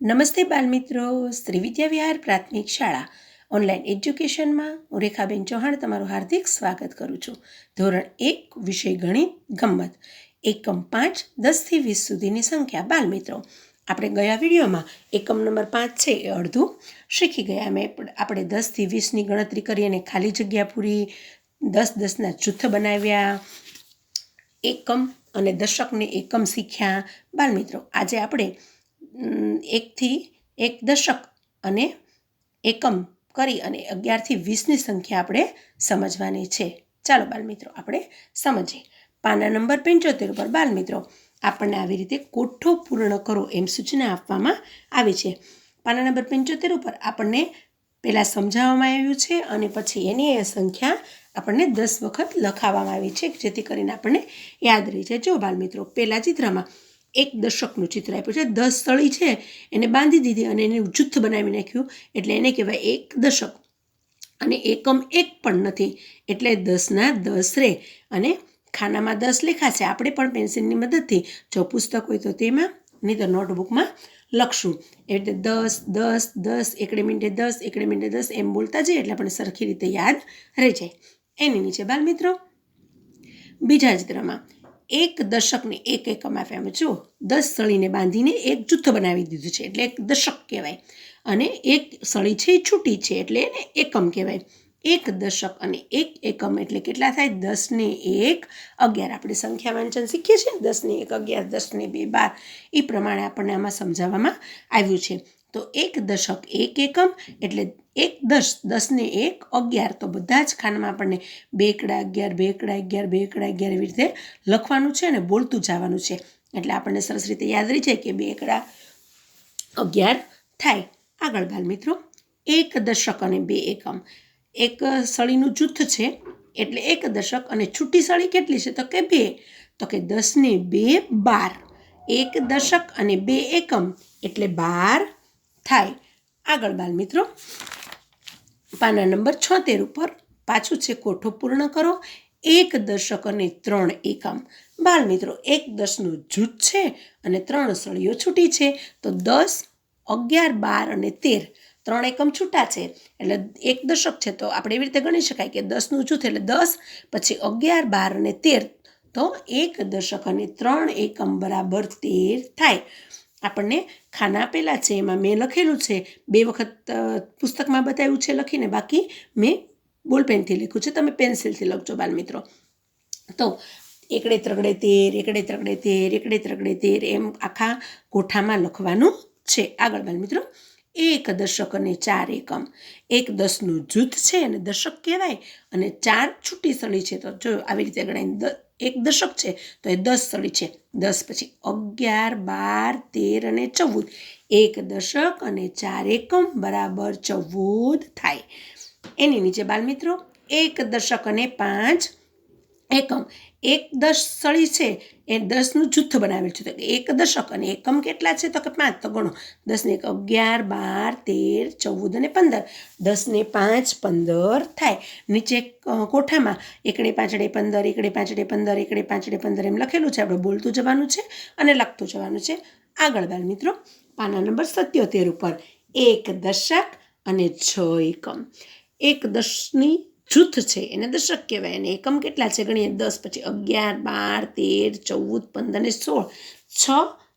નમસ્તે બાલમિત્રો શ્રી વિદ્યા વિહાર પ્રાથમિક શાળા. ઓનલાઈન એજ્યુકેશનમાં હું રેખાબેન ચૌહાણ તમારું હાર્દિક સ્વાગત કરું છું. ધોરણ એક, વિષય ગણિત, ગમ્મત. એકમ પાંચ, દસથી વીસ સુધીની સંખ્યા, બાલમિત્રો. આપણે ગયા વિડીયોમાં એકમ નંબર પાંચ છે એ અડધું. શીખી ગયા મેં આપણે દસથી વીસની ગણતરી કરી અને ખાલી જગ્યા પૂરી દસ દસના જૂથ બનાવ્યા. એકમ અને દશકને એકમ શીખ્યા. બાલમિત્રો, આજે આપણે એકથી એક દશક અને એકમ કરી અને અગિયારથી વીસની સંખ્યા આપણે સમજવાની છે. ચાલો બાલમિત્રો, આપણે સમજીએ. પાના નંબર પંચોતેર ઉપર બાલમિત્રો, આપણને આવી રીતે કોઠો પૂર્ણ કરો એમ સૂચના આપવામાં આવી છે. પાના નંબર પંચોતેર ઉપર આપણને પહેલાં સમજાવવામાં આવ્યું છે અને પછી એની એ સંખ્યા આપણને દસ વખત લખાવવામાં આવી છે, જેથી કરીને આપણને યાદ રહી જાય. જો બાલમિત્રો પહેલાં ચિત્રમાં એક દશકનું ચિત્ર આપ્યું છે. દસ સળી છે. એને બાંધી દીધી અને એને જૂથ બનાવી નાખ્યું. એટલે એને કહેવાય એક દશક. અને એકમ એક પણ નથી. એટલે દસના દસ રે. અને ખાનામાં દસ લેખાશે. આપણે પણ પેન્સિલની મદદથી જો પુસ્તક હોય તો તેમાં નહીં તો નોટબુકમાં લખશું. એટલે દસ દસ દસ, એકડે મિનિટે દસ, એકડે મિનિટે દસ એમ બોલતા જઈએ એટલે આપણે સરખી રીતે યાદ રહી જાય. એની નીચે બાલ મિત્રો, બીજા ચિત્રમાં એક દશકને એક એકમ આપ્યા જો દસ સળીને બાંધીને એક જૂથ બનાવી દીધું છે, એટલે એક દશક કહેવાય. અને એક સળી છે એ છૂટી છે, એટલે એને એકમ કહેવાય. એક દશક અને એક એકમ એટલે કેટલા થાય? દસને એક અગિયાર. આપણે સંખ્યા વાંચન શીખીએ છીએ. દસને એક, અગિયાર દસને બે, બાર. એ પ્રમાણે આપણને આમાં સમજાવવામાં આવ્યું છે. તો એક દશક એક એકમ એટલે એક દસ દસને એક, અગિયાર. તો બધા જ ખાનામાં આપણને બેકડા, અગિયાર બેકડા અગિયાર બેકડા, અગિયાર એવી રીતે લખવાનું છે અને બોલતું જવાનું છે. એટલે આપણને સરસ રીતે યાદ રહી જાય કે બે એકડા અગિયાર થાય. આગળ બાલ મિત્રો, એક દશક અને બે એકમ. એક સળીનું જૂથ છે એટલે એક દશક અને છૂટી સળી કેટલી છે? તો કે બે. તો કે દસને બે બાર. એક દશક અને બે એકમ એટલે બાર થાય. આગળ બાલ મિત્રો. પાના નંબર છોતેર ઉપર પાછું છે કોઠો પૂર્ણ કરો. એક દશક અને ત્રણ એકમ. બાલ મિત્રો, એક દસનું જૂથ છે અને ત્રણ સળીઓ છૂટી છે. તો દસ, અગિયાર, બાર અને તેર. ત્રણ એકમ છૂટા છે. એટલે એક દશક છે તો આપણે એવી રીતે ગણી શકાય કે દસનું જૂથ એટલે દસ, પછી અગિયાર, બાર અને તેર. તો એક દશક અને ત્રણ એકમ બરાબર તેર થાય. આપણને ખાના આપેલા છે, એમાં મેં લખેલું છે. બે વખત પુસ્તકમાં બતાવ્યું છે લખીને, બાકી મેં બોલપેનથી લખ્યું છે. તમે પેન્સિલથી લખજો બાલ મિત્રો તો એકડે ત્રગડે તેર, એકડે ત્રગડે તેર, એકડે ત્રગડે તેર, એમ આખા કોઠામાં લખવાનું છે. આગળ બાલ મિત્રો એક દશક અને ચાર એકમ. એક દસનું જૂથ છે અને દશક કહેવાય અને ચાર છૂટી સળી છે. તો જો આવી રીતે ગણાય એક દશક છે, તો એ દસ સળી છે. દસ પછી અગિયાર, બાર, તેર અને ચૌદ. એક દશક અને ચાર એકમ બરાબર ચૌદ થાય. એની નીચે બાલમિત્રો, એક દશક અને પાંચ એકમ. એક દશ સળી છે એ દસનું જૂથ બનાવેલ છે. તો એક દશક અને એકમ કેટલા છે? તો કે પાંચ. તો ગણો. દસને એક અગિયાર, બાર, તેર, ચૌદ અને પંદર. દસને પાંચ, પંદર થાય. નીચે કોઠામાં એકડે પાંચડે પંદર એકડે પાંચડે પંદર એકડે પાંચડે પંદર એમ લખેલું છે. આપણે બોલતું જવાનું છે અને લખતું જવાનું છે. આગળ બાલ મિત્રો. પાના નંબર સત્યોતેર ઉપર એક દશક અને છ એકમ. એક દસની જૂથ છે. એને દશક કહેવાય. અને એકમ કેટલા છે? ગણીએ દસ, પછી અગિયાર, બાર, તેર, ચૌદ, પંદર ને સોળ. છ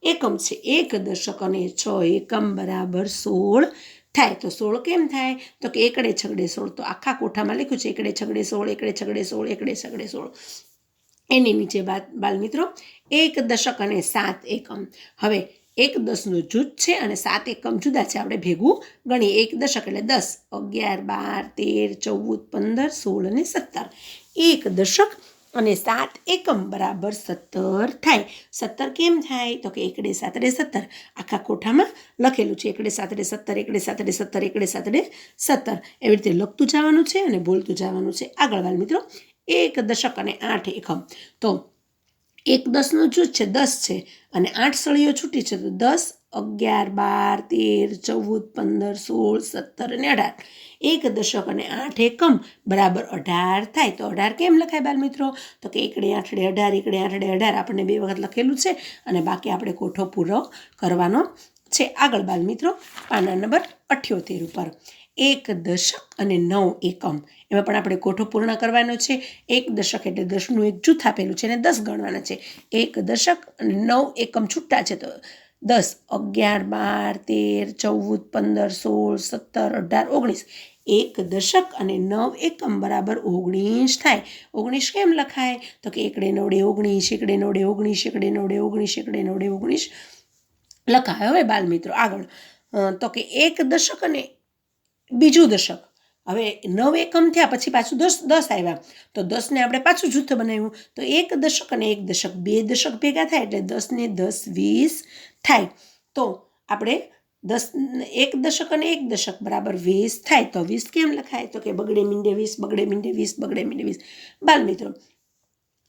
એકમ છે. એક દશક અને છ એકમ બરાબર સોળ થાય. તો સોળ કેમ થાય? તો કે એકડે છગડે સોળ. તો આખા કોઠામાં લખ્યું છે એકડે છગડે સોળ, એકડે છગડે સોળ, એકડે છગડે સોળ. એની નીચે બાલ મિત્રો એક દશક અને સાત એકમ. હવે એક દસનું જૂથ છે અને સાત એકમ જુદા છે. આપણે ભેગું ગણીએ. એક દશક એટલે દસ. અગિયાર, બાર, તેર, ચૌદ, પંદર, સોળ અને સત્તર. એક દશક અને સાત એકમ બરાબર સત્તર થાય. સત્તર કેમ થાય? તો કે એકડે સાતડે સત્તર. આખા કોઠામાં લખેલું છે. એકડે સાતડે સત્તર, એકડે સાતડે સત્તર, એકડે સાતડે સત્તર. એવી રીતે લખતું જવાનું છે અને બોલતું જવાનું છે. આગળ વાલ મિત્રો. એક દશક અને આઠ એકમ. તો એક દસનું જૂથ છે, દસ છે, અને આઠ સળીઓ છૂટી છે, તો દસ, અગિયાર, બાર, તેર, ચૌદ, પંદર, સોળ, સત્તર અને અઢાર. એક દશક અને આઠ એકમ બરાબર અઢાર થાય. તો અઢાર કેમ લખાય બાલ મિત્રો? તો કે એકડે આઠડે અઢાર, એકડે આઠડે અઢાર આપણને બે વખત લખેલું છે અને બાકી આપણે કોઠો પૂરો કરવાનો છે. આગળ બાલ મિત્રો, પાના નંબર અઠ્યોતેર ઉપર. એક દશક અને નવ એકમ. એમાં પણ આપણે કોઠો પૂર્ણ કરવાનો છે. એક દશક એટલે દસનું એક જૂથ આપેલું છે અને દસ ગણવાના છે. એક દશક અને નવ એકમ છૂટા છે તો દસ, અગિયાર, બાર, તેર, ચૌદ, પંદર, સોળ, સત્તર, અઢાર, ઓગણીસ. એક દશક અને નવ એકમ બરાબર ઓગણીસ થાય. ઓગણીસ કેમ લખાય? તો કે એકડે નવડે ઓગણીસ, એકડે નવડે ઓગણીસ, એકડે નવડે ઓગણીસ, એકડે નવડે ઓગણીસ. લખાય હવે બાલ મિત્રો આગળ તો કે એક દશક અને બીજું દશક. હવે નવ એકમ થયા પછી પાછું દસ દસ આવ્યા. તો દસને આપણે પાછું જૂથ બનાવ્યું. તો એક દશક અને એક દશક. બે દશક ભેગા થાય એટલે દસને દસ, વીસ થાય. તો આપણે દસ, એક દશક અને એક દશક બરાબર વીસ થાય. તો વીસ કેમ લખાય? તો કે બગડે મીંડે વીસ, બગડે મીંડે વીસ, બગડે મીંડે વીસ. બાલ મિત્રો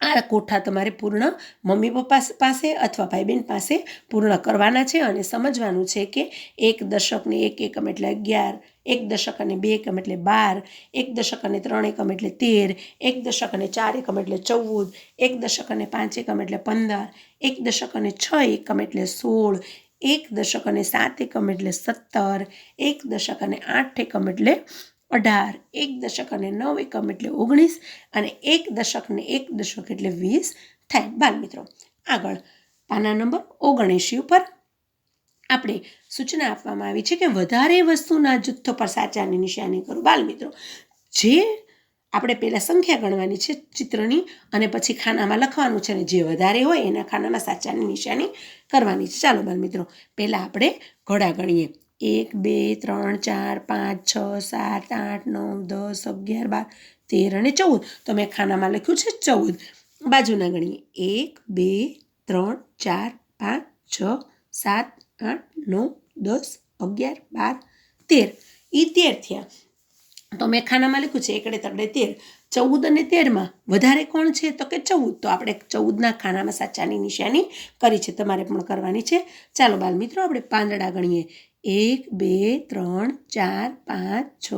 આ કોઠા તમારે પૂર્ણ મમ્મી પપ્પા પાસે અથવા ભાઈ બહેન પાસે પૂર્ણ કરવાના છે અને સમજવાનું છે કે એક દશકને એક એકમ એટલે અગિયાર, એક દશક અને બે એકમ એટલે બાર, એક દશક અને ત્રણ એકમ એટલે તેર, એક દશક અને ચાર એકમ એટલે ચૌદ, એક દશક અને પાંચ એકમ એટલે પંદર, એક દશક અને છ એકમ એટલે સોળ, એક દશક અને સાત એકમ એટલે સત્તર, એક દશક અને આઠ એકમ એટલે અઢાર, એક દશક અને નવ એકમ એટલે ઓગણીસ અને એક દશક ને એક દશક એટલે વીસ થાય. બાલ મિત્રો, આગળ. પાના નંબર ઓગણએંશી ઉપર આપણે સૂચના આપવામાં આવી છે કે વધારે વસ્તુના જથ્થો પર સાચાની નિશાની કરો. બાલ મિત્રો, જે આપણે પહેલાં સંખ્યા ગણવાની છે ચિત્રની અને પછી ખાનામાં લખવાનું છે અને જે વધારે હોય એના ખાનામાં સાચાની નિશાની કરવાની છે. ચાલો બાલ મિત્રો, પહેલાં આપણે ઘોડા ગણીએ. એક, બે, ત્રણ, ચાર, પાંચ, છ, સાત, આઠ, નવ, દસ, અગિયાર, બાર, તેર અને ચૌદ. તો મેં ખાનામાં લખ્યું છે ચૌદ. બાજુના ગણીએ. એક, બે, ત્રણ, ચાર, પાંચ, છ, સાત, આઠ, નવ, દસ, અગિયાર, બાર, તેર. એ તેર થયા. તો મેં ખાનામાં લખ્યું છે એકડે તરડે તેર. ચૌદ અને તેરમાં વધારે કોણ છે તો કે ચૌદ? તો આપણે ચૌદના ખાનામાં સાચાની નિશાની કરી છે. તમારે પણ કરવાની છે. ચાલો બાલ મિત્રો આપણે પાંદડા ગણીએ. એક, બે, ત્રણ, ચાર, પાંચ, છ,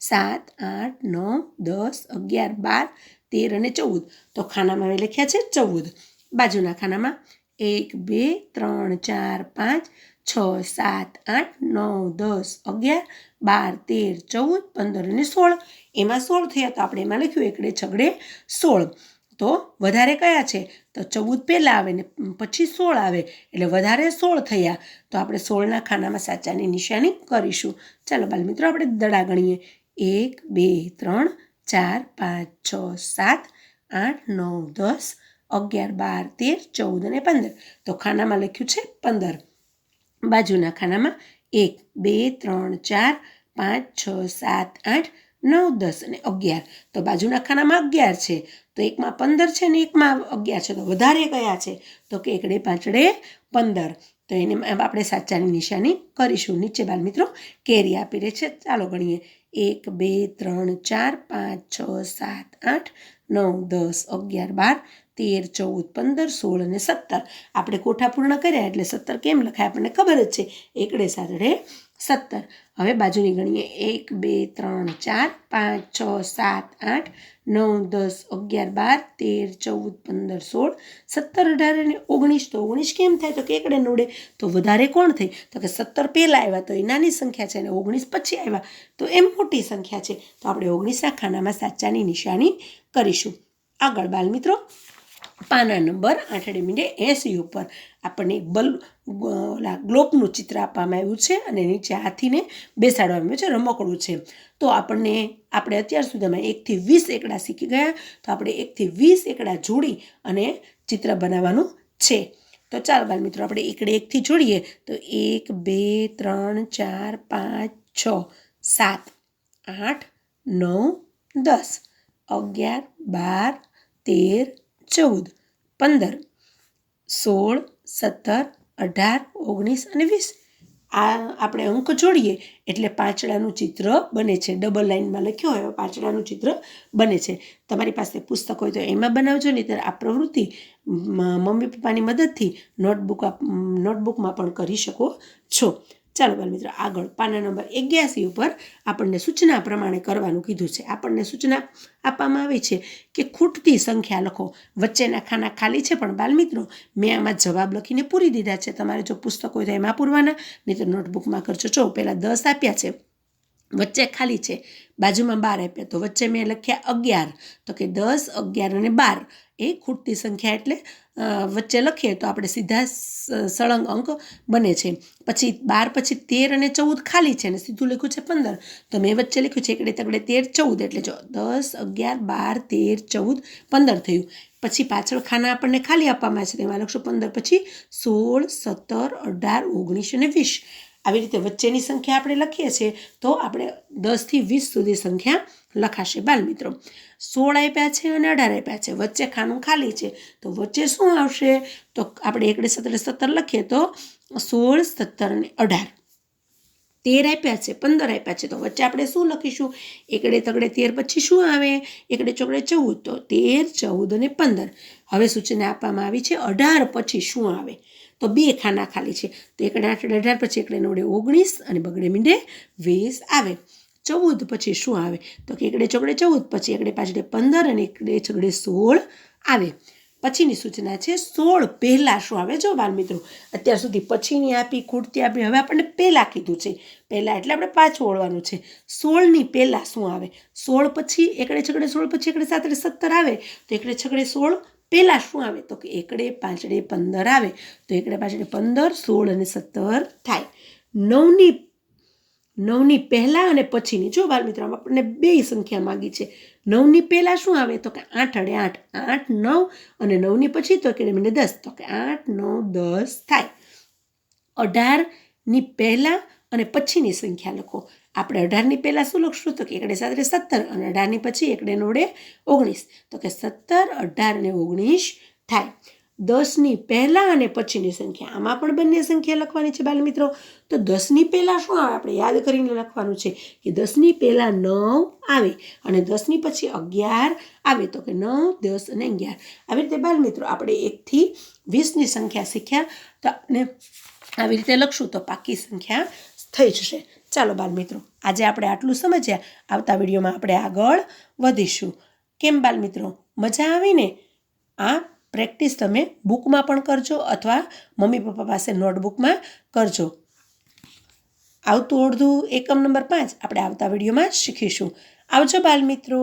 સાત, આઠ, નવ, દસ, અગિયાર, બાર, તેર અને ચૌદ. તો ખાનામાં મેં લખ્યા છે ચૌદ. બાજુના ખાનામાં એક, બે, ત્રણ, ચાર, પાંચ, છ, સાત, આઠ, નવ, દસ, અગિયાર, બાર, તેર, ચૌદ, પંદર અને સોળ. એમાં સોળ થયા તો આપણે એમાં લખ્યું એકડે છગડે સોળ. તો વધારે કયા છે? તો ચૌદ પહેલાં આવે ને પછી સોળ આવે. એટલે વધારે સોળ થયા. તો આપણે સોળના ખાનામાં સાચાની નિશાની કરીશું. ચાલો બાલ મિત્રો, આપણે દડા ગણીએ. એક, બે, ત્રણ, ચાર, પાંચ, છ, સાત, આઠ, નવ, દસ, અગિયાર, બાર, તેર, ચૌદ અને પંદર. તો ખાનામાં લખ્યું છે પંદર. બાજુના ખાનામાં એક, બે, ત્રણ, ચાર, પાંચ, છ, સાત, આઠ, નવ, દસ અને અગિયાર. તો બાજુના ખાનામાં અગિયાર છે. તો એકમાં પંદર છે ને એકમાં અગિયાર છે. તો વધારે કયા છે? તો કે એકડે પાંચડે પંદર. તો એને આપણે સાચાની નિશાની કરીશું. નીચે બાલ મિત્રો કેરી આપી રહે છે. ચાલો ગણીએ. એક, બે, ત્રણ, ચાર, પાંચ, છ, સાત, આઠ, નવ, દસ, અગિયાર, બાર, તેર, ચૌદ, પંદર, સોળ અને સત્તર. આપણે કોઠા પૂર્ણ કર્યા એટલે સત્તર કેમ લખાય? આપણને ખબર જ છે. એકડે સાતડે સત્તર. હવે બાજુની ગણીએ. એક, બે, ત્રણ, ચાર, પાંચ, છ, સાત, આઠ નવ દસ અગિયાર બાર તેર ચૌદ પંદર સોળ સત્તર અઢાર અને ઓગણીસ તો ઓગણીસ કેમ થાય તો કે એકડે નવડે તો વધારે કોણ થઈ તો કે સત્તર પહેલાં આવ્યા તો એ નાની સંખ્યા છે અને ઓગણીસ પછી આવ્યા તો એમ મોટી સંખ્યા છે તો આપણે ઓગણીસના ખાનામાં સાચાની નિશાની કરીશું આગળ બાલ મિત્રો પાના નંબર આઠડે એંસી ઉપર આપણને બલ ઓલા ગ્લોબનું ચિત્ર આપવામાં આવ્યું છે અને નીચે હાથીને બેસાડવામાં આવ્યું છે, રમકડું છે. તો આપણને આપણે અત્યાર સુધીમાં એકથી વીસ એકડા શીખી ગયા, તો આપણે એકથી વીસ એકડા જોડી અને ચિત્ર બનાવવાનું છે. તો ચાલો બાલ મિત્રો, આપણે એકડે એકથી જોડીએ. તો એક, બે, ત્રણ, ચાર, પાંચ, છ, સાત, આઠ, નવ, દસ, અગિયાર, બાર, તેર ચૌદ, પંદર, સોળ, સત્તર, અઢાર, ઓગણીસ અને વીસ. આ આપણે અંક જોડીએ એટલે પાંચડાનું ચિત્ર બને છે. ડબલ લાઇનમાં લખ્યો હોય પાંચડાનું ચિત્ર બને છે. તમારી પાસે પુસ્તક હોય તો એમાં બનાવજો નહીં ત્યારે આ પ્રવૃત્તિ મમ્મી પપ્પાની મદદથી નોટબુક નોટબુકમાં પણ કરી શકો છો. ચાલો બાલ મિત્રો, આગળ પાના નંબર એક્યાસી ઉપર આપણને સૂચના પ્રમાણે કરવાનું કીધું છે. આપણને સૂચના આપવામાં આવી છે કે ખૂટતી સંખ્યા લખો. વચ્ચેના ખાના ખાલી છે, પણ બાલમિત્રો મેં આમાં જવાબ લખીને પૂરી દીધા છે. તમારે જો પુસ્તક હોય તો એમાં પૂરવાના, નહીં તો નોટબુકમાં કરજો. જો, પહેલાં દસ આપ્યા છે, વચ્ચે ખાલી છે, બાજુમાં બાર આપ્યા. તો વચ્ચે મેં લખ્યા અગિયાર. તો કે દસ, અગિયાર અને બાર. એ ખૂટતી સંખ્યા એટલે વચ્ચે લખીએ તો આપણે સીધા સળંગ અંક બને છે. પછી બાર, પછી તેર અને ચૌદ ખાલી છે અને સીધું લખ્યું છે પંદર. તો મેં વચ્ચે લખ્યું છે એકડે તગડે તેર, ચૌદ. એટલે જો દસ, અગિયાર, બાર, તેર, ચૌદ, પંદર થયું. પછી પાછળ ખાના આપણને ખાલી આપવામાં છે. તેમાં લખશું પંદર, પછી સોળ, સત્તર, અઢાર, ઓગણીસ અને વીસ. આવી રીતે વચ્ચેની સંખ્યા આપણે લખીએ છીએ તો આપણે દસથી વીસ સુધી સંખ્યા લખાશે, બાલ મિત્રો, સોળ આપ્યા છે અને અઢાર આપ્યા છે. વચ્ચે ખાનું ખાલી છે. તો વચ્ચે શું આવશે? તો આપણે એકડે સત્તરે સત્તર લખીએ તો સોળ, સત્તર અને અઢાર. તેર આપ્યા છે, પંદર આપ્યા છે. તો વચ્ચે આપણે શું લખીશું? એકડે તગડે તેર પછી શું આવે? એકડે ચોકડે ચૌદ. તો તેર, ચૌદ અને પંદર. હવે સૂચના આપવામાં આવી છે, અઢાર પછી શું આવે? તો બે ખાના ખાલી છે. તો એકડે આઠડે અઢાર પછી એકડે નવડે ઓગણીસ અને બગડે મીંડે વીસ આવે. ચૌદ, પછી શું આવે? તો કે એકડે ચોકડે ચૌદ, પછી એકડે પાછળ પંદર અને એકડે છગડે સોળ આવે. પછીની સૂચના છે સોળ. પહેલાં શું આવે? જો બાળ મિત્રો, અત્યાર સુધી પછીની આપી, ખૂટતી આપી, હવે આપણને પહેલાં કીધું છે. પહેલાં એટલે આપણે પાછું ઓળવાનું છે. સોળની પહેલાં શું આવે? સોળ પછી એકડે છગડે સોળ, પછી એકડે સાતડે સત્તર આવે. તો એકડે છગડે સોળ, પહેલાં શું આવે? તો કે એકડે પાંચડે પંદર આવે. તો એકડે પાંચડે પંદર, સોળ અને સત્તર થાય. નવની નવની પહેલાં અને પછીની. જો બાળ મિત્રો આપણને બે સંખ્યા માગી છે. નવની પહેલાં શું આવે? તો કે આઠ અડે આઠ. આઠ, નવ અને નવની પછી તો કે મને દસ. તો કે આઠ, નવ, દસ થાય. અઢારની પહેલાં અને પછીની સંખ્યા લખો. આપણે અઢારની પહેલાં શું લખશું? તો કે એકડે સાતડે સત્તર અને અઢારની પછી એકડે નોડે ઓગણીસ. તો કે સત્તર, અઢાર અને ઓગણીસ થાય. દસની પહેલાં અને પછીની સંખ્યા. આમાં પણ બંને સંખ્યા લખવાની છે બાલમિત્રો. તો દસની પહેલાં શું આવે? આપણે યાદ કરીને લખવાનું છે કે દસની પહેલાં નવ આવે અને દસની પછી અગિયાર આવે. તો કે નવ, દસ અને અગિયાર. આવી રીતે બાલમિત્રો, આપણે એકથી વીસની સંખ્યા શીખ્યા. તો અને આવી રીતે લખશું તો પાકી સંખ્યા થઈ જશે. ચાલો બાલ મિત્રો આજે આપણે આટલું સમજ્યા. આવતા વિડીયોમાં આપણે આગળ વધીશું. કેમ બાલમિત્રો? મજા આવીને? આ પ્રેક્ટિસ તમે બુકમાં પણ કરજો અથવા મમ્મી પપ્પા પાસે નોટબુકમાં કરજો. આવતું અડધું એકમ નંબર પાંચ આપણે આવતા વિડીયોમાં શીખીશું. આવજો બાલ મિત્રો.